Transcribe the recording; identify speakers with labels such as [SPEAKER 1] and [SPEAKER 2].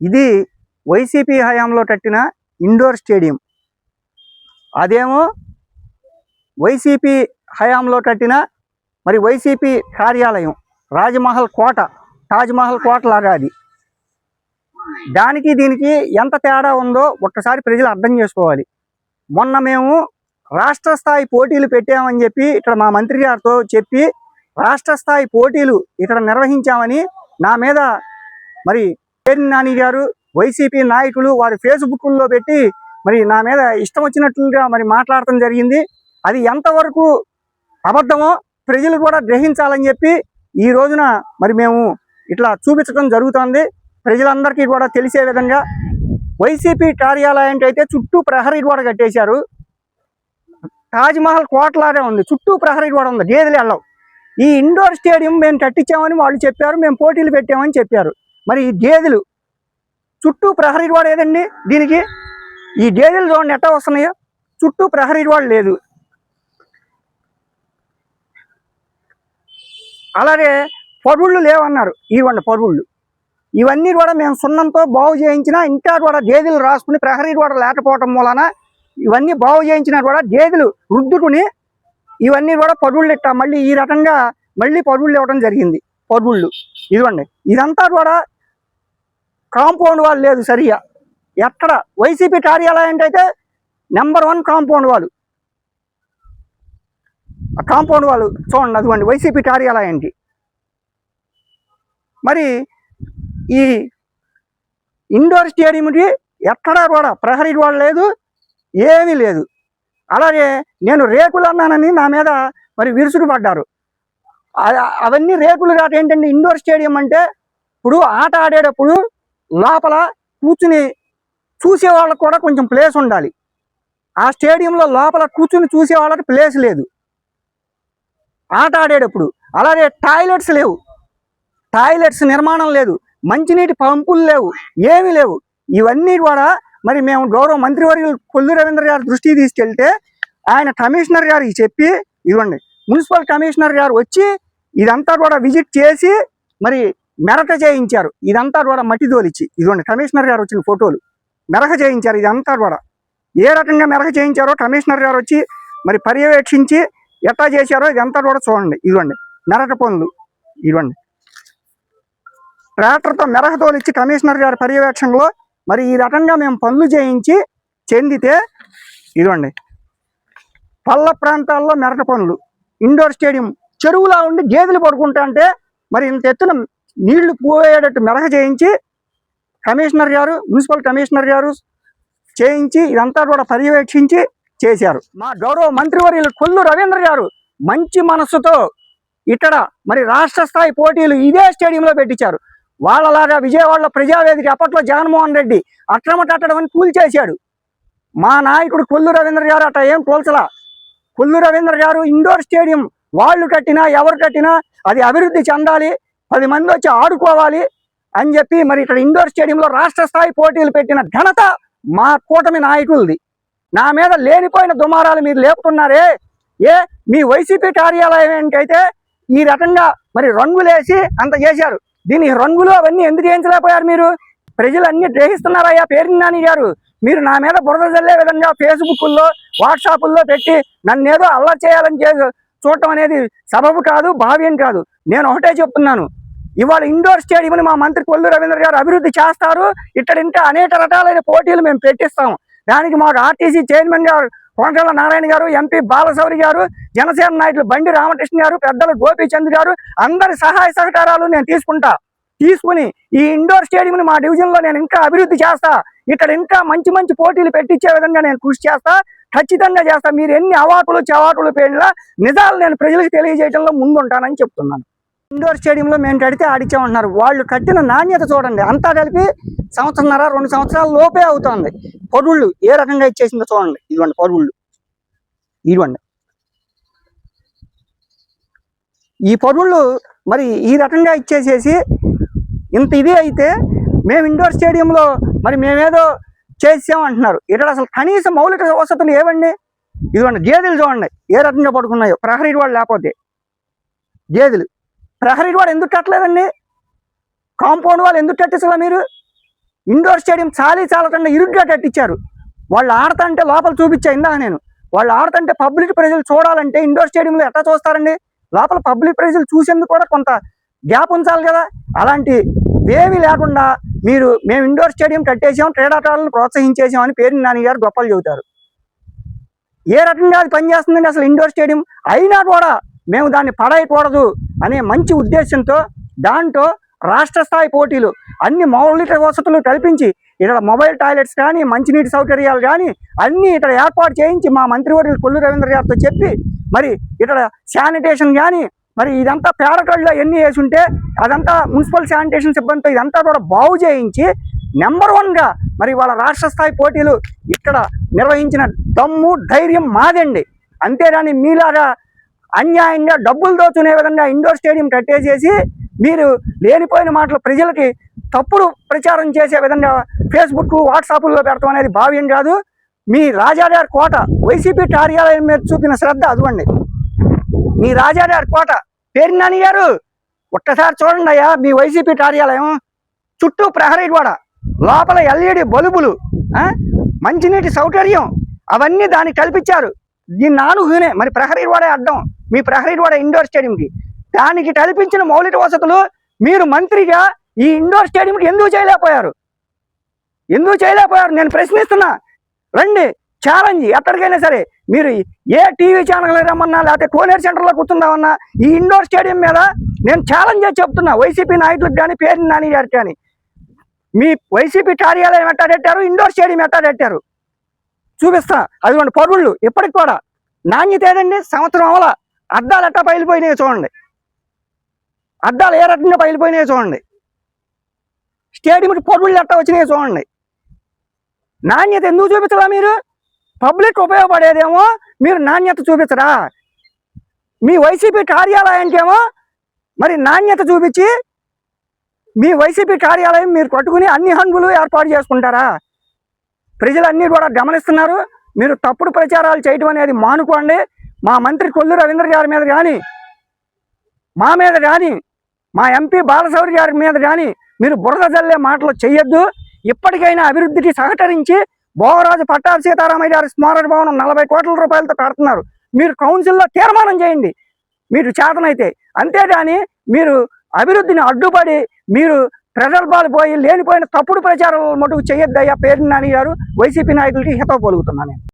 [SPEAKER 1] ఇది వైసీపీ హయాంలో కట్టిన ఇండోర్ స్టేడియం. అదేమో వైసీపీ హయాంలో కట్టిన మరి వైసీపీ కార్యాలయం రాజమహల్ కోట తాజ్మహల్ కోట లాగా అది. దానికి దీనికి ఎంత తేడా ఉందో ఒక్కసారి ప్రజలు అర్థం చేసుకోవాలి. మొన్న మేము రాష్ట్ర స్థాయి పోటీలు పెట్టామని చెప్పి ఇక్కడ మా మంత్రి గారితో చెప్పి రాష్ట్ర స్థాయి పోటీలు ఇక్కడ నిర్వహించామని నా మీద మరి నాని గారు వైసీపీ నాయకులు వారి ఫేస్బుక్లో పెట్టి మరి నా మీద ఇష్టం వచ్చినట్లుగా మరి మాట్లాడటం జరిగింది. అది ఎంతవరకు అబద్ధమో ప్రజలు కూడా గ్రహించాలని చెప్పి ఈ రోజున మరి మేము ఇట్లా చూపించడం జరుగుతుంది. ప్రజలందరికీ కూడా తెలిసే విధంగా వైసీపీ కార్యాలయానికి అయితే చుట్టూ ప్రహరీ గోడ కట్టేశారు. తాజ్మహల్ కోటలాగే ఉంది. చుట్టూ ప్రహరీ గోడ ఉంది. గేదెలు వెళ్ళవు. ఈ ఇండోర్ స్టేడియం మేము కట్టించామని వాళ్ళు చెప్పారు. మేము పోటీలు పెట్టామని చెప్పారు. మరి ఈ గేదెలు చుట్టూ ప్రహరీ గోడ ఏదండి దీనికి? ఈ గేదెలు చూడండి ఎట్టా వస్తున్నాయో. చుట్టూ ప్రహరీ గోడ లేదు. అలాగే పరుళ్ళు లేవన్నారు. ఇవ్వండి పరుళ్ళు ఇవన్నీ కూడా మేము సున్నంతో బాగు చేయించినా ఇంకా కూడా గేదెలు రాసుకుని ప్రహరీ కూడా లేకపోవటం మూలన ఇవన్నీ బాగు చేయించినా కూడా గేదెలు రుద్దుకుని ఇవన్నీ కూడా పరుళ్ళు ఇట్టా మళ్ళీ ఈ రకంగా మళ్ళీ పరుళ్ళు ఇవ్వడం జరిగింది. పరుళ్ళు ఇదిగోండి. ఇదంతా కూడా కాంపౌండ్ వాళ్ళు లేదు సరిగా. ఎక్కడ? వైసీపీ కార్యాలయం అయితే నెంబర్ వన్ కాంపౌండ్ వాళ్ళు. ఆ కాంపౌండ్ వాళ్ళు చూడండి అదిగోండి వైసీపీ కార్యాలయానికి. మరి ఈ ఇండోర్ స్టేడియంకి ఎక్కడా కూడా ప్రహరీ గోడ లేదు ఏమీ లేదు. అలాగే నేను రేకులు అన్నానని నా మీద మరి విరుసుడు పడ్డారు అవన్నీ రేకులు కాక ఏంటంటే ఇండోర్ స్టేడియం అంటే ఇప్పుడు ఆట ఆడేటప్పుడు లోపల కూర్చుని చూసే వాళ్ళకు కూడా కొంచెం ప్లేస్ ఉండాలి. ఆ స్టేడియంలో లోపల కూర్చుని చూసే వాళ్ళకి ప్లేస్ లేదు. ఆట ఆడేటప్పుడు అలాగే టాయిలెట్స్ లేవు. టాయిలెట్స్ నిర్మాణం లేదు. మంచినీటి పంపులు లేవు. ఏమీ లేవు. ఇవన్నీ కూడా మరి మేము గౌరవ మంత్రివర్యులు కొల్లు రవీంద్ర గారి దృష్టికి తీసుకెళ్తే ఆయన కమిషనర్ గారికి చెప్పి ఇవ్వండి మున్సిపల్ కమిషనర్ గారు వచ్చి ఇదంతా కూడా విజిట్ చేసి మరి మెరక చేయించారు ఇదంతా కూడా మట్టి తోలిచ్చి ఇదిగోండి కమిషనర్ గారు వచ్చిన ఫోటోలు. మెరక చేయించారు ఇదంతా కూడా ఏ రకంగా మెరక చేయించారో కమిషనర్ గారు వచ్చి మరి పర్యవేక్షించి ఎట్లా చేశారో ఇదంతా కూడా చూడండి. ఇదిగోండి మెరక పనులు. ఇదిగోండి. ట్రాక్టర్తో మెరక తోలిచ్చి కమిషనర్ గారి పర్యవేక్షణలో మరి ఈ రకంగా మేము పనులు చేయించి చెందితే ఇదిగోండి పల్ల ప్రాంతాల్లో మెరక పనులు. ఇండోర్ స్టేడియం చెరువులా ఉండి గేదెలు పడుకుంటా అంటే మరి ఇంత ఎత్తున నీళ్ళు పోయేటట్టు మెరక చేయించి కమిషనర్ గారు మున్సిపల్ కమిషనర్ గారు చేయించి ఇదంతా కూడా పర్యవేక్షించి చేశారు. మా గౌరవ మంత్రివర్యులు కొల్లు రవీంద్ర గారు మంచి మనస్సుతో ఇక్కడ మరి రాష్ట్ర స్థాయి పోటీలు ఇదే స్టేడియంలో పెట్టించారు. వాళ్ళలాగా విజయవాడలో ప్రజావేదిక అప్పట్లో జగన్మోహన్ రెడ్డి అక్రమ కట్టడం అని కూల్చేశాడు మా నాయకుడు కొల్లు రవీంద్ర గారు అట్ట ఏం కూల్చలా కొల్లు రవీంద్ర గారు ఇండోర్ స్టేడియం వాళ్ళు కట్టినా ఎవరు కట్టినా అది అభివృద్ధి చెందాలి. పది మంది వచ్చి ఆడుకోవాలి అని చెప్పి మరి ఇక్కడ ఇండోర్ స్టేడియంలో రాష్ట్ర స్థాయి పోటీలు పెట్టిన ఘనత మా కూటమి నాయకులది. నా మీద లేనిపోయిన దుమారాలు మీరు లేపుతున్నారే. ఏ? మీ వైసీపీ కార్యాలయం అయితే ఈ రకంగా మరి రంగులేసి అంత చేశారు. దీని రంగులు అవన్నీ ఎందుకు చేయించలేకపోయారు మీరు? ప్రజలు అన్ని గ్రహిస్తున్నారయ్యా పేరు గారు. మీరు నా మీద బురద జల్లే విధంగా ఫేస్బుక్లో వాట్సాపుల్లో పెట్టి నన్ను ఏదో చేయాలని చే చూడటం అనేది సబబు కాదు భావ్యం కాదు. నేను ఒకటే చెప్తున్నాను. ఇవాళ ఇండోర్ స్టేడియంని మా మంత్రి కొల్లు రవీంద్ర గారు అభివృద్ధి చేస్తారు. ఇక్కడ ఇంకా అనేక రకాలైన పోటీలు మేము పెట్టిస్తాము దానికి మాకు ఆర్టీసీ చైర్మన్ గారు కోంకళ్ళ నారాయణ గారు ఎంపీ బాలశౌరి గారు జనసేన నాయకులు బండి రామకృష్ణ గారు పెద్దలు గోపీచంద్ గారు అందరి సహాయ సహకారాలు నేను తీసుకుంటా. తీసుకుని ఈ ఇండోర్ స్టేడియంని మా డివిజన్లో నేను ఇంకా అభివృద్ధి చేస్తా. ఇక్కడ ఇంకా మంచి మంచి పోటీలు పెట్టించే విధంగా నేను కృషి చేస్తా. ఖచ్చితంగా చేస్తా. మీరు ఎన్ని అవాకులు చవాకులు పేరినా నిజాలు నేను ప్రజలకు తెలియజేయడంలో ముందుంటానని చెప్తున్నాను. ఇండోర్ స్టేడియంలో మేము కడితే ఆడిచ్చామంటున్నారు. వాళ్ళు కట్టిన నాణ్యత చూడండి. అంతా కలిపి సంవత్సరంన్నర రెండు సంవత్సరాల లోపే అవుతుంది. పరుళ్ళు ఏ రకంగా ఇచ్చేసిందో చూడండి. ఇదిగోండి పరుళ్ళు ఇదిగోండి. ఈ పరుళ్ళు మరి ఈ రకంగా ఇచ్చేసేసి ఇంత ఇది అయితే మేము ఇండోర్ స్టేడియంలో మరి మేమేదో చేసామంటున్నారు. ఇక్కడ అసలు కనీస మౌలిక వసతులు ఏవండి? ఇదిగోండి గేదెలు చూడండి. ఏ రకంగా పడుకున్నాయో. ప్రహరీ వాళ్ళు లేకపోతే. గేదెలు. ప్రహరీ కూడా ఎందుకు కట్టలేదండి? కాంపౌండ్ వాళ్ళు ఎందుకు కట్టించాలా మీరు? ఇండోర్ స్టేడియం చాలీ చాలకుండా ఇరుగ్గా కట్టించారు. వాళ్ళు ఆడతంటే లోపల చూపించా ఇందా నేను. వాళ్ళు ఆడుతుంటే పబ్లిక్ ప్రజలు చూడాలంటే ఇండోర్ స్టేడియంలో ఎట్లా చూస్తారండి? లోపల పబ్లిక్ ప్రజలు చూసేందుకు కూడా కొంత గ్యాప్ ఉంచాలి కదా. అలాంటి ఏమీ లేకుండా మీరు మేము ఇండోర్ స్టేడియం కట్టేసాం క్రీడాకారులను ప్రోత్సహించేసామని పేరు నాని గారు గొప్పలు చెబుతారు. ఏ రకంగా అది పనిచేస్తుందండి అసలు ఇండోర్ స్టేడియం? అయినా కూడా మేము దాన్ని పడేయకూడదు అనే మంచి ఉద్దేశంతో దాంట్లో రాష్ట్ర స్థాయి పోటీలు అన్ని మౌలిక వసతులు కల్పించి ఇక్కడ మొబైల్ టాయిలెట్స్ కానీ మంచినీటి సౌకర్యాలు కానీ అన్నీ ఇక్కడ ఏర్పాటు చేయించి మా మంత్రివర్యులు కొల్లు రవీంద్ర గారితో చెప్పి మరి ఇక్కడ శానిటేషన్ కానీ మరి ఇదంతా పేడకల్లో ఎన్ని వేసి ఉంటే అదంతా మున్సిపల్ శానిటేషన్ సిబ్బందితో ఇదంతా కూడా బాగు చేయించి నెంబర్ వన్గా మరి వాళ్ళ రాష్ట్ర స్థాయి పోటీలు ఇక్కడ నిర్వహించిన దమ్ము ధైర్యం మాదండి. అంతేగాని మీలాగా అన్యాయంగా డబ్బులు దోచుకునే విధంగా ఇండోర్ స్టేడియం కట్టేసేసి మీరు లేనిపోయిన మాటలు ప్రజలకి తప్పుడు ప్రచారం చేసే విధంగా ఫేస్బుక్ వాట్సాప్లో పెడతాం అనేది భావ్యం కాదు. మీ రాజాగారి కోట వైసీపీ కార్యాలయం మీద చూపిన శ్రద్ధ అదిగోండి. మీ రాజాగారి కోట పేరు గారు? ఒక్కసారి చూడండి అయ్యా మీ వైసీపీ కార్యాలయం. చుట్టూ ప్రహరీ గోడ లోపల ఎల్ఈడి బలుబులు మంచినీటి సౌకర్యం అవన్నీ దానికి కల్పించారు. దీని ఆనుకునే మరి ప్రహరీ వాడే అడ్డం మీ ప్రహరీ వాడే ఇండోర్ స్టేడియంకి. దానికి కల్పించిన మౌలిక వసతులు మీరు మంత్రిగా ఈ ఇండోర్ స్టేడియంకి ఎందుకు చేయలేకపోయారు? ఎందుకు చేయలేకపోయారు? నేను ప్రశ్నిస్తున్నా. రండి ఛాలెంజ్ ఎక్కడికైనా సరే మీరు ఏ టీవీ ఛానల్ రమ్మన్నా లేకపోతే కోనేరు సెంటర్లో కూర్చుందామన్నా ఈ ఇండోర్ స్టేడియం మీద నేను ఛాలెంజ్ చెప్తున్నా. వైసీపీ నాయకులకు కానీ పేరు నాని గారికి కానీ. మీ వైసీపీ కార్యాలయం ఎట్టా కట్టారు ఇండోర్ స్టేడియం ఎట్టా పెట్టారు చూపిస్తా. అదిగోండి పరుళ్ళు ఇప్పటికి కూడా నాణ్యత ఏదండి? సంవత్సరం అవల అద్దాలు ఎట్టా పగిలిపోయినాయో చూడండి. అద్దాలు ఏ రకంగా పగిలిపోయినాయో చూడండి. స్టేడియం పరుళ్ళు ఎట్టా వచ్చినాయో చూడండి. నాణ్యత ఎందుకు చూపించరా మీరు? పబ్లిక్ ఉపయోగపడేదేమో మీరు నాణ్యత చూపించరా? మీ వైసీపీ కార్యాలయానికేమో మరి నాణ్యత చూపించి మీ వైసీపీ కార్యాలయం మీరు కట్టుకుని అన్ని హంగులు ఏర్పాటు చేసుకుంటారా? ప్రజలన్నీ కూడా గమనిస్తున్నారు. మీరు తప్పుడు ప్రచారాలు చేయటం అనేది మానుకోండి. మా మంత్రి కొల్లు రవీంద్ర గారి మీద కానీ మా మీద కానీ మా ఎంపీ బాలశౌరి గారి మీద కానీ మీరు బురద జల్లే మాటలు చేయొద్దు ఇప్పటికైనా అభివృద్ధికి సహకరించి భోగరాజు పట్టాభి సీతారామయ్య గారి స్మారక భవనం నలభై కోట్ల రూపాయలతో కడుతున్నారు. మీరు కౌన్సిల్లో తీర్మానం చేయండి. మీరు చేతనైతే. అంతేగాని మీరు అభివృద్ధిని అడ్డుపడి మీరు ప్రగల్భాలు పోయి లేనిపోయిన తప్పుడు ప్రచారం మటుకు చేయొద్దయ్యా పేరు నాని గారు వైసీపీ నాయకులకి హితవు పలుకుతున్నాను నేను.